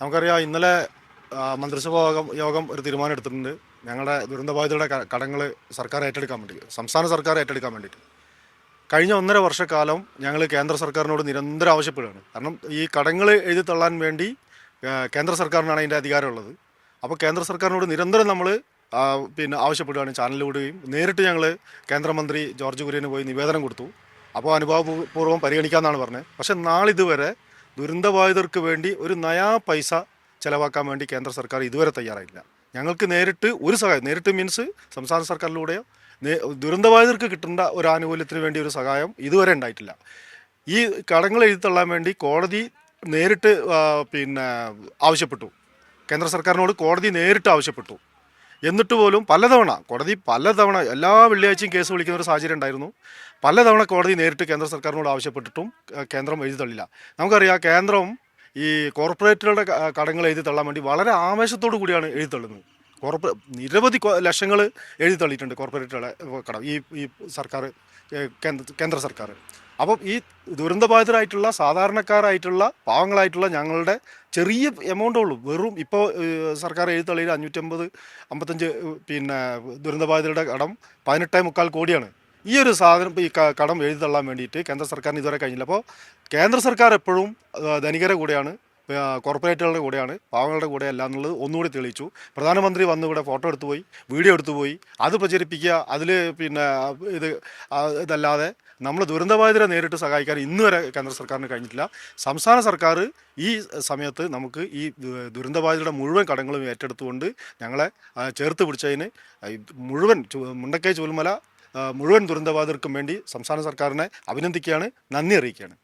നമുക്കറിയാം ഇന്നലെ മന്ത്രിസഭാ യോഗം ഒരു തീരുമാനം എടുത്തിട്ടുണ്ട്. ഞങ്ങളുടെ ദുരന്തബാധിതരുടെ കടങ്ങൾ സർക്കാർ ഏറ്റെടുക്കാൻ വേണ്ടി സംസ്ഥാന സർക്കാർ ഏറ്റെടുക്കാൻ വേണ്ടിയിട്ട്. കഴിഞ്ഞ ഒന്നര വർഷക്കാലം ഞങ്ങൾ കേന്ദ്ര സർക്കാരിനോട് നിരന്തരം ആവശ്യപ്പെടുകയാണ്. കാരണം ഈ കടങ്ങൾ എഴുതി തള്ളാൻ വേണ്ടി കേന്ദ്ര സർക്കാരിനാണ് അതിന്റെ അധികാരമുള്ളത്. അപ്പോൾ കേന്ദ്ര സർക്കാരിനോട് നിരന്തരം നമ്മൾ പിന്നെ ആവശ്യപ്പെടുകയാണ് ചാനലിലൂടെയും. നേരിട്ട് ഞങ്ങൾ കേന്ദ്രമന്ത്രി ജോർജ് കുര്യന് പോയി നിവേദനം കൊടുത്തു. അപ്പോൾ അനുഭാവപൂർവം പരിഗണിക്കാമെന്നാണ് പറഞ്ഞത്. പക്ഷേ നാളിതുവരെ ദുരന്തബാധിതർക്ക് വേണ്ടി ഒരു നയാ പൈസ ചിലവാക്കാൻ വേണ്ടി കേന്ദ്ര സർക്കാർ ഇതുവരെ തയ്യാറായില്ല. ഞങ്ങൾക്ക് നേരിട്ട് ഒരു സഹായം നേരിട്ട് മീൻസ് സംസ്ഥാന സർക്കാരിലൂടെയോ ദുരന്തബാധിതർക്ക് കിട്ടേണ്ട ഒരു ആനുകൂല്യത്തിന് വേണ്ടി ഒരു സഹായം ഇതുവരെ ഉണ്ടായിട്ടില്ല. ഈ കടങ്ങൾ എഴുതിത്തള്ളാൻ വേണ്ടി കോടതി നേരിട്ട് പിന്നെ ആവശ്യപ്പെട്ടു. കേന്ദ്ര സർക്കാരിനോട് കോടതി നേരിട്ട് ആവശ്യപ്പെട്ടു. എന്നിട്ട് പോലും പലതവണ കോടതി പലതവണ എല്ലാ വെള്ളിയാഴ്ചയും കേസ് വിളിക്കുന്ന ഒരു സാഹചര്യം ഉണ്ടായിരുന്നു. പലതവണ കോടതി നേരിട്ട് കേന്ദ്ര സർക്കാരിനോട് ആവശ്യപ്പെട്ടിട്ടും കേന്ദ്രം എഴുതി തള്ളില്ല. നമുക്കറിയാം കേന്ദ്രം ഈ കോർപ്പറേറ്റുകളുടെ കടങ്ങൾ എഴുതി തള്ളാൻ വേണ്ടി വളരെ ആവേശത്തോടു കൂടിയാണ് എഴുതി തള്ളുന്നത്. കോർപ്പറേ നിരവധി ലക്ഷങ്ങൾ എഴുതി തള്ളിയിട്ടുണ്ട് കോർപ്പറേറ്റുകളെ കടം ഈ ഈ സർക്കാർ കേന്ദ്ര സർക്കാർ അപ്പം ഈ ദുരന്തബാധിതരായിട്ടുള്ള സാധാരണക്കാരായിട്ടുള്ള പാവങ്ങളായിട്ടുള്ള ഞങ്ങളുടെ ചെറിയ എമൗണ്ടേ ഉള്ളൂ. വെറും ഇപ്പോൾ സർക്കാർ എഴുത്തള്ളിയിൽ അഞ്ഞൂറ്റമ്പത് അമ്പത്തഞ്ച് പിന്നെ ദുരന്തബാധിതരുടെ കടം പതിനെട്ടേ മുക്കാൽ കോടിയാണ്. ഈ ഒരു സാധനം ഈ കടം എഴുതി തള്ളാൻ വേണ്ടിയിട്ട് കേന്ദ്ര സർക്കാരിന് ഇതുവരെ കഴിഞ്ഞില്ല. അപ്പോൾ കേന്ദ്ര സർക്കാർ എപ്പോഴും ധനികരെ കൂടെയാണ്. കോർപ്പറേറ്റുകളുടെ കൂടെയാണ് പാവങ്ങളുടെ കൂടെ അല്ല എന്നുള്ളത് ഒന്നുകൂടി തെളിയിച്ചു. പ്രധാനമന്ത്രി വന്ന് ഇവിടെ ഫോട്ടോ എടുത്തു പോയി വീഡിയോ എടുത്തു പോയി. അത് പ്രചരിപ്പിക്കുക അതിൽ പിന്നെ ഇത് ഇതല്ലാതെ നമ്മൾ ദുരന്തബാധിതരെ നേരിട്ട് സഹായിക്കാൻ ഇന്ന് വരെ കേന്ദ്ര സർക്കാരിന് കഴിഞ്ഞിട്ടില്ല. സംസ്ഥാന സർക്കാർ ഈ സമയത്ത് നമുക്ക് ഈ ദുരന്തബാധിതരുടെ മുഴുവൻ കടങ്ങളും ഏറ്റെടുത്തുകൊണ്ട് ഞങ്ങളെ ചേർത്ത് പിടിച്ചതിന് മുഴുവൻ മുണ്ടക്കൈ ചൂൽമല മുഴുവൻ ദുരന്തബാധിതർക്കും വേണ്ടി സംസ്ഥാന സർക്കാരിനെ അഭിനന്ദിക്കുകയാണ് നന്ദി അറിയിക്കുകയാണ്.